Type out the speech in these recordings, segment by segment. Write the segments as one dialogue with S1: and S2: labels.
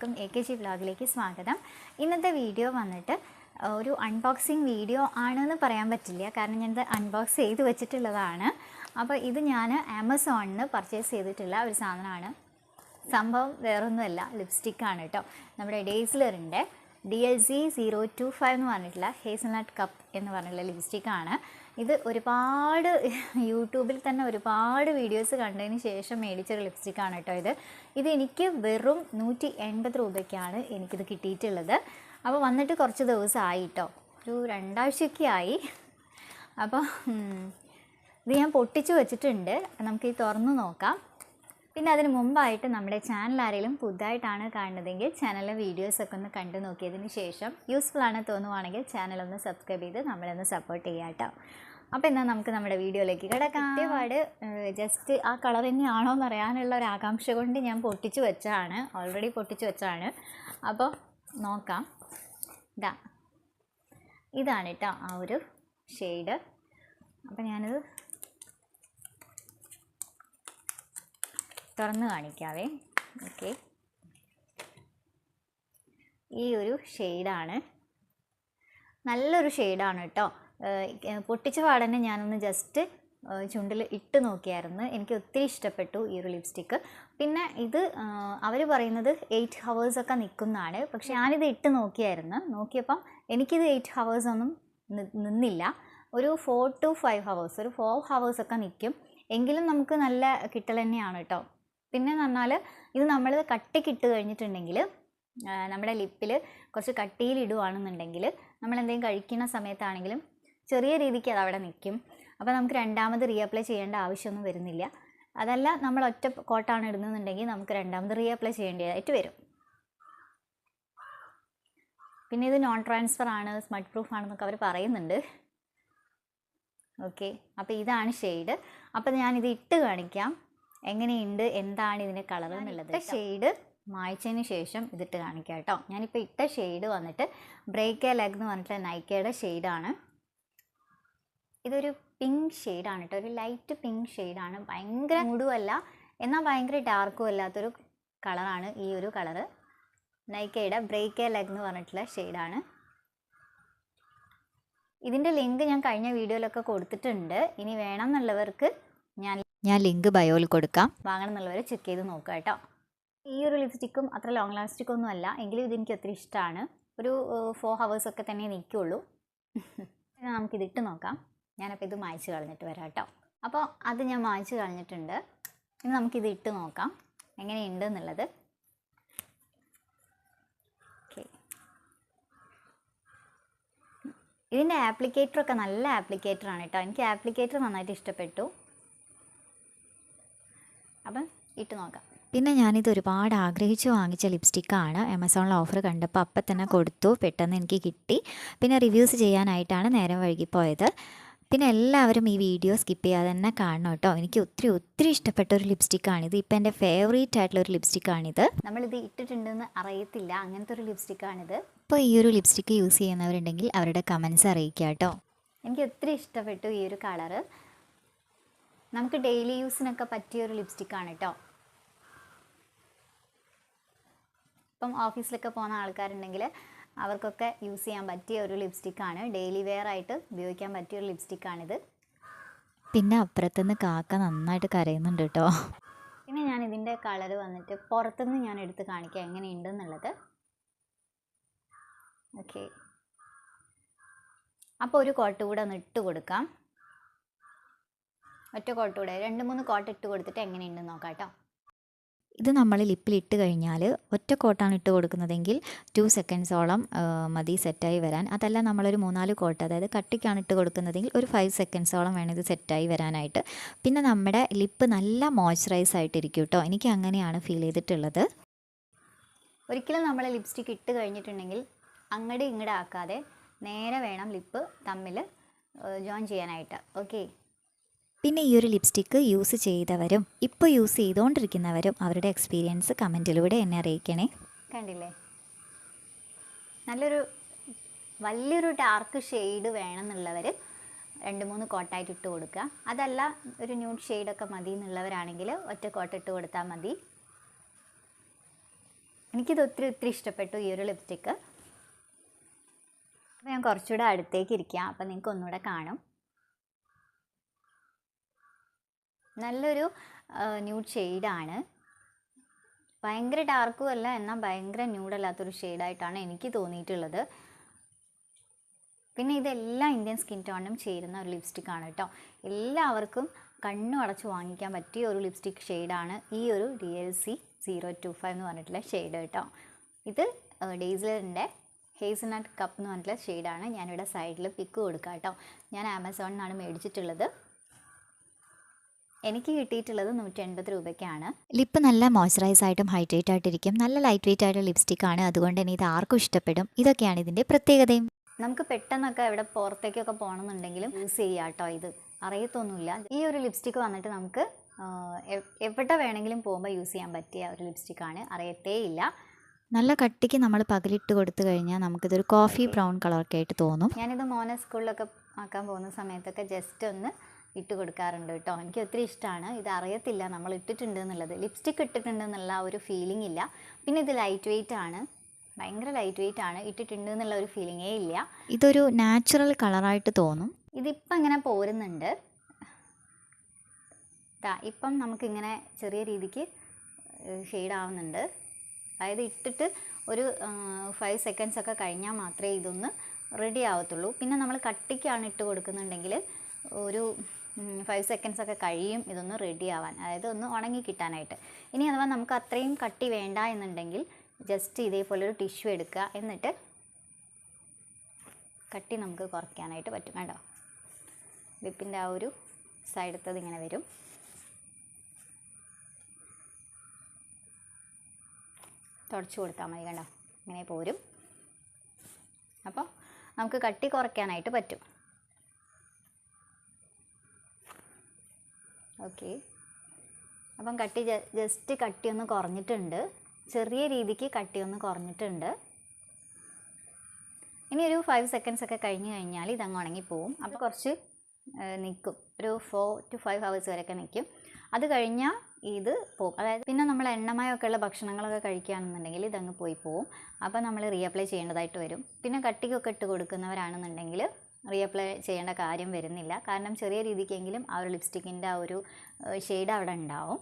S1: എല്ലാവർക്കും A K G വ്ളോഗിലേക്ക് സ്വാഗതം. ഇന്നത്തെ വീഡിയോ വന്നിട്ട് ഒരു അൺബോക്സിങ് വീഡിയോ ആണെന്ന് പറയാൻ പറ്റില്ല. കാരണം ഞാനിത് അൺബോക്സ് ചെയ്ത് വെച്ചിട്ടുള്ളതാണ്. അപ്പോൾ ഇത് ഞാൻ ആമസോണിൽ നിന്ന് പർച്ചേസ് ചെയ്തിട്ടുള്ള ഒരു സാധനമാണ്. സംഭവം വേറൊന്നുമല്ല ലിപ്സ്റ്റിക്കാണ് കേട്ടോ നമ്മുടെ ഡേസ്ലറിന്റെ D L C zero two five എന്ന് പറഞ്ഞിട്ടുള്ള ഹേസൽനട്ട് കപ്പ് എന്ന് പറഞ്ഞിട്ടുള്ള ലിപ്സ്റ്റിക്കാണ് ഇത് ഒരുപാട് യൂട്യൂബിൽ തന്നെ ഒരുപാട് വീഡിയോസ് കണ്ടതിന് ശേഷം മേടിച്ചൊരു ലിപ്സ്റ്റിക്കാണ് കേട്ടോ ഇത്. ഇത് എനിക്ക് വെറും നൂറ്റി എൺപത് രൂപയ്ക്കാണ് എനിക്കിത് കിട്ടിയിട്ടുള്ളത്. അപ്പോൾ വന്നിട്ട് കുറച്ച് ദിവസമായി കേട്ടോ. ഒരു രണ്ടാഴ്ചയൊക്കെ ആയി. അപ്പോൾ ഇത് ഞാൻ പൊട്ടിച്ചു വെച്ചിട്ടുണ്ട്. നമുക്ക് ഈ തുറന്ന് നോക്കാം. പിന്നെ അതിന് മുമ്പായിട്ട് നമ്മുടെ ചാനൽ ആരെങ്കിലും പുതുതായിട്ടാണ് കാണുന്നതെങ്കിൽ ചാനലിലെ വീഡിയോസൊക്കെ ഒന്ന് കണ്ടു നോക്കിയതിന് ശേഷം യൂസ്ഫുൾ ആണ് തോന്നുവാണെങ്കിൽ ചാനൽ ഒന്ന് സബ്സ്ക്രൈബ് ചെയ്ത് നമ്മളൊന്ന് സപ്പോർട്ട് ചെയ്യാം കേട്ടോ. അപ്പോൾ എന്നാൽ നമുക്ക് നമ്മുടെ വീഡിയോയിലേക്ക് കിടക്കാം. ഒരുപാട് ജസ്റ്റ് ആ കളർ തന്നെയാണോ എന്ന് അറിയാനുള്ള ഒരു ആകാംക്ഷ കൊണ്ട് ഞാൻ പൊട്ടിച്ച് വെച്ചതാണ്. ഓൾറെഡി പൊട്ടിച്ച് വെച്ചതാണ്. അപ്പോൾ നോക്കാം. ഇതാ. ഇതാണ് കേട്ടോ ആ ഒരു ഷെയ്ഡ് അപ്പോൾ ഞാനിത് തുറന്ന് കാണിക്കാവേ. ഓക്കെ. ഈ ഒരു ഷെയ്ഡാണ്. നല്ലൊരു ഷെയ്ഡാണ് കേട്ടോ പൊട്ടിച്ച പാടന്നെ ഞാനൊന്ന് ജസ്റ്റ് ചുണ്ടിൽ ഇട്ട് നോക്കിയായിരുന്നു. എനിക്ക് ഒത്തിരി ഇഷ്ടപ്പെട്ടു ഈ ഒരു ലിപ്സ്റ്റിക്ക്. പിന്നെ ഇത് അവർ പറയുന്നത് എയ്റ്റ് ഹവേഴ്സൊക്കെ നിൽക്കുന്നതാണ് പക്ഷെ ഞാനിത് ഇട്ട് നോക്കിയായിരുന്നു. നോക്കിയപ്പം എനിക്കിത് എയ്റ്റ് ഹവേഴ്സൊന്നും നിന്നില്ല. ഒരു ഫോർ ടു ഫൈവ് ഹവേഴ്സ് ഒരു ഫോർ ഹവേഴ്സൊക്കെ നിൽക്കും എങ്കിലും നമുക്ക് നല്ല കിട്ടൽ തന്നെയാണ് കേട്ടോ പിന്നെ പറഞ്ഞാൽ ഇത് നമ്മൾ കട്ടിക്കിട്ട് കഴിഞ്ഞിട്ടുണ്ടെങ്കിൽ നമ്മുടെ ലിപ്പിൽ കുറച്ച് കട്ടിയിൽ ഇടുവാണെന്നുണ്ടെങ്കിൽ നമ്മൾ എന്തെങ്കിലും കഴിക്കുന്ന സമയത്താണെങ്കിലും ചെറിയ രീതിക്ക് അത് അവിടെ നിൽക്കും അപ്പോൾ നമുക്ക് രണ്ടാമത് റീഅപ്ലൈ ചെയ്യേണ്ട ആവശ്യമൊന്നും വരുന്നില്ല. അതല്ല നമ്മൾ ഒറ്റ കോട്ടാണ് ഇടുന്നതെന്നുണ്ടെങ്കിൽ നമുക്ക് രണ്ടാമത് റീഅപ്ലൈ ചെയ്യേണ്ടതായിട്ട് വരും. പിന്നെ ഇത് നോൺ ട്രാൻസ്ഫർ ആണ് സ്മട്ട് പ്രൂഫ് ആണെന്നൊക്കെ അവർ പറയുന്നുണ്ട്. ഓക്കെ അപ്പോൾ ഇതാണ് ഷെയ്ഡ് അപ്പോൾ ഞാനിത് ഇട്ട് കാണിക്കാം. എങ്ങനെയുണ്ട്? എന്താണ് ഇതിന്റെ കളർ എന്നുള്ളത് ഷെയ്ഡ് മായ്ച്ചതിന് ശേഷം ഇതിട്ട് കാണിക്കാം കേട്ടോ. ഞാനിപ്പോൾ ഇട്ട ഷെയ്ഡ് വന്നിട്ട് ബ്രേക്ക് എ ലെഗ് എന്ന് പറഞ്ഞിട്ടുള്ള നൈക്കയുടെ ഷെയ്ഡാണ് ഇതൊരു പിങ്ക് ഷെയ്ഡാണ് കേട്ടോ. ഒരു ലൈറ്റ് പിങ്ക് ഷെയ്ഡാണ് ഭയങ്കര മൂടുമല്ല എന്നാൽ ഭയങ്കര ഡാർക്കും അല്ലാത്തൊരു കളറാണ് ഈ ഒരു കളർ നൈക്കയുടെ ബ്രേക്ക് എ ലെഗ് എന്ന് പറഞ്ഞിട്ടുള്ള ഷെയ്ഡാണ് ഇതിന്റെ ലിങ്ക് ഞാൻ കഴിഞ്ഞ വീഡിയോയിലൊക്കെ കൊടുത്തിട്ടുണ്ട്. ഇനി വേണം എന്നുള്ളവർക്ക് ഞാൻ
S2: ഞാൻ ലിങ്ക് ബയോയിൽ കൊടുക്കാം.
S1: വാങ്ങണം എന്നുള്ളവർ ചെക്ക് ചെയ്ത് നോക്കുക കേട്ടോ. ഈ ഒരു ലിപ്സ്റ്റിക്കും അത്ര ലോങ് ലാസ്റ്റിക് ഒന്നും അല്ല. എങ്കിലും ഇതെനിക്ക് ഒത്തിരി ഇഷ്ടമാണ് ഒരു ഫോർ ഹവേഴ്സൊക്കെ തന്നെ നിൽക്കുള്ളൂ. നമുക്കിതിട്ട് നോക്കാം. ഞാനപ്പോൾ ഇത് മായ്ച്ച് കളഞ്ഞിട്ട് വരാം കേട്ടോ. അപ്പോൾ അത് ഞാൻ മായ്ച്ച് കളഞ്ഞിട്ടുണ്ട്. ഇനി നമുക്കിത് ഇട്ട് നോക്കാം. എങ്ങനെയുണ്ട് എന്നുള്ളത്. ഓക്കെ ഇതിന്റെ ആപ്ലിക്കേറ്ററൊക്കെ നല്ല ആപ്ലിക്കേറ്ററാണ് കേട്ടോ. എനിക്ക് ആപ്ലിക്കേറ്റർ നന്നായിട്ട് ഇഷ്ടപ്പെട്ടു. ഇട്ട് നോക്കാം.
S2: പിന്നെ ഞാനിത് ഒരുപാട് ആഗ്രഹിച്ച് വാങ്ങിച്ച ലിപ്സ്റ്റിക്കാണ് ആമസോണിൽ ഓഫർ കണ്ടപ്പോൾ അപ്പം തന്നെ കൊടുത്തു. പെട്ടെന്ന് എനിക്ക് കിട്ടി. പിന്നെ റിവ്യൂസ് ചെയ്യാനായിട്ടാണ് നേരം വൈകിപ്പോയത് പിന്നെ എല്ലാവരും ഈ വീഡിയോ സ്കിപ്പ് ചെയ്യാതെ തന്നെ കാണണം കേട്ടോ. എനിക്ക് ഒത്തിരി ഒത്തിരി ഇഷ്ടപ്പെട്ട ഒരു ലിപ്സ്റ്റിക്കാണിത് ഇപ്പം എന്റെ ഫേവറേറ്റ് ആയിട്ടുള്ള ഒരു ലിപ്സ്റ്റിക്കാണിത്
S1: നമ്മളിത് ഇട്ടിട്ടുണ്ടെന്ന് അറിയത്തില്ല. അങ്ങനത്തെ ഒരു ലിപ്സ്റ്റിക്കാണിത്
S2: ഇപ്പോൾ ഈ ഒരു ലിപ്സ്റ്റിക്ക് യൂസ് ചെയ്യുന്നവരുണ്ടെങ്കിൽ അവരുടെ കമൻസ് അറിയിക്കുക കേട്ടോ.
S1: എനിക്ക് ഒത്തിരി ഇഷ്ടപ്പെട്ടു ഈ ഒരു കളറ് നമുക്ക് ഡെയിലി യൂസിനൊക്കെ പറ്റിയ ഒരു ലിപ്സ്റ്റിക്കാണ് കേട്ടോ. ഇപ്പം ഓഫീസിലൊക്കെ പോകുന്ന ആൾക്കാരുണ്ടെങ്കിൽ അവർക്കൊക്കെ യൂസ് ചെയ്യാൻ പറ്റിയ ഒരു ലിപ്സ്റ്റിക്കാണ്. ഡെയിലി വെയർ ആയിട്ട് ഉപയോഗിക്കാൻ പറ്റിയ ഒരു ലിപ്സ്റ്റിക്കാണിത്.
S2: പിന്നെ അപ്പുറത്തുനിന്ന് കാക്ക നന്നായിട്ട് കരയുന്നുണ്ട് കേട്ടോ.
S1: പിന്നെ ഞാൻ ഇതിന്റെ കളർ വന്നിട്ട് പുറത്തുനിന്ന് ഞാൻ എടുത്ത് കാണിക്കാം എങ്ങനെയുണ്ടെന്നുള്ളത്. ഓക്കെ. അപ്പോൾ ഒരു കോട്ട് കൂടെ ഒന്ന് ഇട്ട് കൊടുക്കാം. ഒറ്റ കോട്ട് കൂടെ. രണ്ട് മൂന്ന് കോട്ട് ഇട്ട് കൊടുത്തിട്ട് എങ്ങനെയുണ്ടെന്ന് നോക്കാം കേട്ടോ.
S2: ഇത് നമ്മൾ ലിപ്പിൽ ഇട്ട് കഴിഞ്ഞാൽ ഒറ്റ കോട്ടാണ് ഇട്ട് കൊടുക്കുന്നതെങ്കിൽ ടു സെക്കൻഡ്സോളം മതി സെറ്റായി വരാൻ. അതല്ല നമ്മളൊരു മൂന്നാൽ കോട്ട് അതായത് കട്ടിക്കാണ് ഇട്ട് കൊടുക്കുന്നതെങ്കിൽ ഒരു ഫൈവ് സെക്കൻഡ്സോളം വേണം ഇത് സെറ്റായി വരാനായിട്ട്. പിന്നെ നമ്മുടെ ലിപ്പ് നല്ല മോയ്സ്ചറൈസ് ആയിട്ടിരിക്കും കേട്ടോ എനിക്ക് അങ്ങനെയാണ് ഫീൽ ചെയ്തിട്ടുള്ളത്.
S1: ഒരിക്കലും നമ്മൾ ലിപ്സ്റ്റിക്ക് ഇട്ട് കഴിഞ്ഞിട്ടുണ്ടെങ്കിൽ അങ്ങടെ ഇങ്ങടെ ആക്കാതെ നേരെ വേണം ലിപ്പ് തമ്മിൽ ജോയിൻ ചെയ്യാനായിട്ട്. ഓക്കെ
S2: പിന്നെ ഈ ഒരു ലിപ്സ്റ്റിക്ക് യൂസ് ചെയ്തവരും ഇപ്പോൾ യൂസ് ചെയ്തുകൊണ്ടിരിക്കുന്നവരും അവരുടെ എക്സ്പീരിയൻസ് കമന്റിലൂടെ എന്നെ അറിയിക്കണേ.
S1: കണ്ടില്ലേ? നല്ലൊരു വലിയൊരു ഡാർക്ക് ഷെയ്ഡ് വേണമെന്നുള്ളവർ രണ്ട് മൂന്ന് കോട്ടായിട്ട് ഇട്ട് കൊടുക്കുക. അതല്ല ഒരു ന്യൂഡ് ഷെയ്ഡൊക്കെ മതി എന്നുള്ളവരാണെങ്കിൽ ഒറ്റ കോട്ട് ഇട്ട് കൊടുത്താൽ മതി. എനിക്കിത് ഒത്തിരി ഒത്തിരി ഇഷ്ടപ്പെട്ടു ഈ ഒരു ലിപ്സ്റ്റിക്ക് അപ്പോൾ ഞാൻ കുറച്ചുകൂടെ അടുത്തേക്ക് ഇരിക്കാം. അപ്പോൾ നിങ്ങൾക്ക് ഒന്നുകൂടെ കാണും. നല്ലൊരു ന്യൂഡ് ഷെയ്ഡാണ് ഭയങ്കര ഡാർക്കും അല്ല എന്നാൽ ഭയങ്കര ന്യൂഡല്ലാത്തൊരു ഷെയ്ഡായിട്ടാണ് എനിക്ക് തോന്നിയിട്ടുള്ളത്. പിന്നെ ഇതെല്ലാ ഇന്ത്യൻ സ്കിൻ ടോണിനും ചേരുന്ന ഒരു ലിപ്സ്റ്റിക്കാണ് കേട്ടോ. എല്ലാവർക്കും കണ്ണു അടച്ച് വാങ്ങിക്കാൻ പറ്റിയ ഒരു ലിപ്സ്റ്റിക് ഷെയ്ഡാണ് ഈ ഒരു D L C zero two five എന്ന് പറഞ്ഞിട്ടുള്ള ഷെയ്ഡ് കേട്ടോ. ഇത് ഡേയ്സ്ലറിന്റെ ഹേസനട്ട് കപ്പ് എന്ന് പറഞ്ഞിട്ടുള്ള ഷെയ്ഡാണ് ഞാനിവിടെ സൈഡിൽ പിക്ക് കൊടുക്കാം കേട്ടോ. ഞാൻ ആമസോണിൽ നിന്നാണ് മേടിച്ചിട്ടുള്ളത്. എനിക്ക് കിട്ടിയിട്ടുള്ളത് നൂറ്റി എൺപത് രൂപയ്ക്കാണ്.
S2: ലിപ്പ് നല്ല മോയ്സ്ചറൈസ് ആയിട്ടും ഹൈഡ്രേറ്റ് ആയിട്ടിരിക്കും. നല്ല ലൈറ്റ് വെയിറ്റ് ആയിട്ടുള്ള ലിപ്സ്റ്റിക് ആണ്. അതുകൊണ്ട് തന്നെ ഇത് ആർക്കും ഇഷ്ടപ്പെടും. ഇതൊക്കെയാണ് ഇതിന്റെ പ്രത്യേകതയും.
S1: നമുക്ക് പെട്ടെന്നൊക്കെ ഇവിടെ പുറത്തേക്കൊക്കെ പോകണമെന്നുണ്ടെങ്കിലും യൂസ് ചെയ്യാം കേട്ടോ ഇത്. അറിയത്തൊന്നുമില്ല. ഈ ഒരു ലിപ്സ്റ്റിക് വന്നിട്ട് നമുക്ക് എവിടെ വേണമെങ്കിലും പോകുമ്പോൾ യൂസ് ചെയ്യാൻ പറ്റിയ ഒരു ലിപ്സ്റ്റിക്കാണ് അറിയത്തേ ഇല്ല.
S2: നല്ല കട്ടിക്ക് നമ്മൾ പകലിട്ട് കൊടുത്തു കഴിഞ്ഞാൽ നമുക്കിതൊരു കോഫി ബ്രൗൺ കളറൊക്കെ ആയിട്ട് തോന്നും.
S1: ഞാനിത് മോനെ സ്കൂളിലൊക്കെ ആക്കാൻ പോകുന്ന സമയത്തൊക്കെ ജസ്റ്റ് ഒന്ന് ഇട്ട് കൊടുക്കാറുണ്ട് കേട്ടോ. എനിക്ക് ഒത്തിരി ഇഷ്ടമാണ് ഇത് അറിയത്തില്ല നമ്മൾ ഇട്ടിട്ടുണ്ട് എന്നുള്ളത്. ലിപ്സ്റ്റിക് ഇട്ടിട്ടുണ്ട് എന്നുള്ള ഒരു ഫീലിംഗ് ഇല്ല. പിന്നെ ഇത് ലൈറ്റ് വെയിറ്റ് ആണ്. ഭയങ്കര ലൈറ്റ് വെയിറ്റ് ആണ്. ഇട്ടിട്ടുണ്ട് എന്നുള്ള ഒരു ഫീലിങ്ങേ ഇല്ല.
S2: ഇതൊരു നാച്ചുറൽ കളറായിട്ട് തോന്നും.
S1: ഇതിപ്പം ഇങ്ങനെ പോരുന്നുണ്ട്. ഇപ്പം നമുക്കിങ്ങനെ ചെറിയ രീതിക്ക് ആവുന്നുണ്ട്. അതായത് ഇട്ടിട്ട് ഒരു ഫൈവ് സെക്കൻഡ്സ് ഒക്കെ കഴിഞ്ഞാൽ മാത്രമേ ഇതൊന്ന് റെഡി ആവത്തുള്ളൂ. പിന്നെ നമ്മൾ കട്ടിക്കാണ് ഇട്ട് കൊടുക്കുന്നുണ്ടെങ്കിൽ ഒരു ഫൈവ് സെക്കൻഡ്സ് ഒക്കെ കഴിയും ഇതൊന്ന് റെഡി ആവാൻ. അതായത് ഒന്ന് ഉണങ്ങി കിട്ടാനായിട്ട്. ഇനി അഥവാ നമുക്ക് അത്രയും കട്ടി വേണ്ട എന്നുണ്ടെങ്കിൽ ജസ്റ്റ് ഇതേപോലെ ഒരു ടിഷ്യൂ എടുക്കുക. എന്നിട്ട് കട്ടി നമുക്ക് കുറയ്ക്കാനായിട്ട് പറ്റും കേട്ടോ. വിപ്പിന്റെ ആ ഒരു സൈഡത്തത് ഇങ്ങനെ വരും. തുടച്ചു കൊടുത്താൽ മതി കണ്ടോ ഇങ്ങനെ പോരും. അപ്പോൾ നമുക്ക് കട്ടി കുറയ്ക്കാനായിട്ട് പറ്റും. ഓക്കെ. അപ്പം കട്ടി ജസ്റ്റ് കട്ടി ഒന്ന് കുറഞ്ഞിട്ടുണ്ട്. ചെറിയ രീതിക്ക് കട്ടി ഒന്ന് കുറഞ്ഞിട്ടുണ്ട്. ഇനി ഒരു ഫൈവ് സെക്കൻഡ്സ് ഒക്കെ കഴിഞ്ഞ് കഴിഞ്ഞാൽ ഇതങ്ങ് ഉണങ്ങിപ്പോവും അപ്പോൾ കുറച്ച് നിൽക്കും ഒരു ഫോർ ടു ഫൈവ് ഹവേഴ്സ് വരെയൊക്കെ നിൽക്കും അത് കഴിഞ്ഞാൽ ഇത് പോകും അതായത് പിന്നെ നമ്മൾ എണ്ണമയമൊക്കെ ഉള്ള ഭക്ഷണങ്ങളൊക്കെ കഴിക്കുകയാണെന്നുണ്ടെങ്കിൽ ഇതങ്ങ് പോയി പോവും. അപ്പോൾ നമ്മൾ റീഅപ്ലൈ ചെയ്യേണ്ടതായിട്ട് വരും. പിന്നെ കട്ടിക്കൊക്കെ ഇട്ട് കൊടുക്കുന്നവരാണെന്നുണ്ടെങ്കിൽ റീഅപ്ലൈ ചെയ്യേണ്ട കാര്യം വരുന്നില്ല. കാരണം ചെറിയ രീതിക്കെങ്കിലും ആ ഒരു ലിപ്സ്റ്റിക്കിന്റെ ആ ഒരു ഷെയ്ഡ് അവിടെ ഉണ്ടാവും.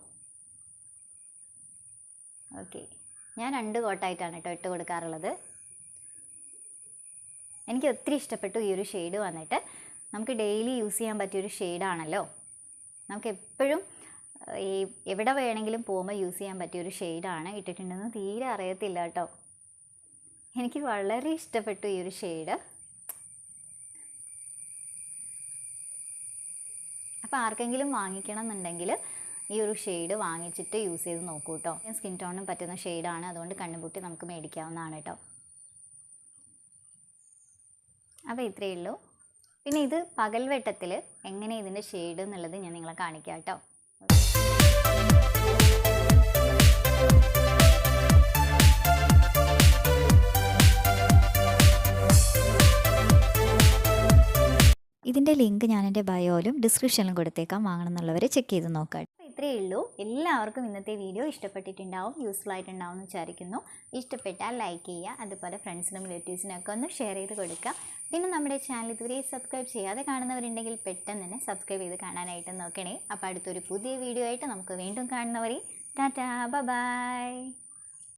S1: ഓക്കെ. ഞാൻ രണ്ട് കോട്ടായിട്ടാണ് കേട്ടോ ഇട്ട് കൊടുക്കാറുള്ളത്. എനിക്ക് ഒത്തിരി ഇഷ്ടപ്പെട്ടു ഈ ഒരു ഷെയ്ഡ് വന്നിട്ട്. നമുക്ക് ഡെയിലി യൂസ് ചെയ്യാൻ പറ്റിയൊരു ഷെയ്ഡാണല്ലോ. നമുക്ക് എപ്പോഴും ഈ എവിടെ വേണമെങ്കിലും പോകുമ്പോൾ യൂസ് ചെയ്യാൻ പറ്റിയൊരു ഷെയ്ഡാണ് ഇട്ടിട്ടുണ്ടെന്ന് തീരെ അറിയത്തില്ല കേട്ടോ. എനിക്ക് വളരെ ഇഷ്ടപ്പെട്ടു ഈ ഒരു ഷെയ്ഡ്. അപ്പോൾ ആർക്കെങ്കിലും വാങ്ങിക്കണം എന്നുണ്ടെങ്കിൽ ഈ ഒരു ഷെയ്ഡ് വാങ്ങിച്ചിട്ട് യൂസ് ചെയ്ത് നോക്കൂ കേട്ടോ സ്കിൻ ടോണിനും പറ്റുന്ന ഷെയ്ഡാണ്. അതുകൊണ്ട് കണ്ണുപൂട്ടി നമുക്ക് മേടിക്കാവുന്നതാണ് കേട്ടോ അപ്പോൾ ഇത്രയേ ഉള്ളൂ. പിന്നെ ഇത് പകൽവെട്ടത്തിൽ എങ്ങനെ ഇതിന്റെ ഷെയ്ഡ് എന്നുള്ളത് ഞാൻ നിങ്ങളെ കാണിക്കാം കേട്ടോ
S2: ഇതിന്റെ ലിങ്ക് ഞാൻ എന്റെ ബയോയിലും ഡിസ്ക്രിപ്ഷനിലും കൊടുത്തേക്കാം. വാങ്ങണമെന്നുള്ളവർ ചെക്ക് ചെയ്ത് നോക്കാം.
S1: ഇത്രയേ ഉള്ളൂ. എല്ലാവർക്കും ഇന്നത്തെ വീഡിയോ ഇഷ്ടപ്പെട്ടിട്ടുണ്ടാവും യൂസ്ഫുൾ ആയിട്ടുണ്ടാവും എന്ന് വിചാരിക്കുന്നു. ഇഷ്ടപ്പെട്ടാൽ ലൈക്ക് ചെയ്യുക അതുപോലെ ഫ്രണ്ട്സിനും റിലേറ്റീവ്സിനൊക്കെ ഒന്ന് ഷെയർ ചെയ്ത് കൊടുക്കുക. പിന്നെ നമ്മുടെ ചാനൽ ഇതുവരെ സബ്സ്ക്രൈബ് ചെയ്യാതെ കാണുന്നവരുണ്ടെങ്കിൽ പെട്ടെന്ന് തന്നെ സബ്സ്ക്രൈബ് ചെയ്ത് കാണാനായിട്ട് നോക്കണേ. അപ്പോൾ അടുത്തൊരു പുതിയ വീഡിയോ ആയിട്ട് നമുക്ക് വീണ്ടും കാണുന്നവരെ. Tata bye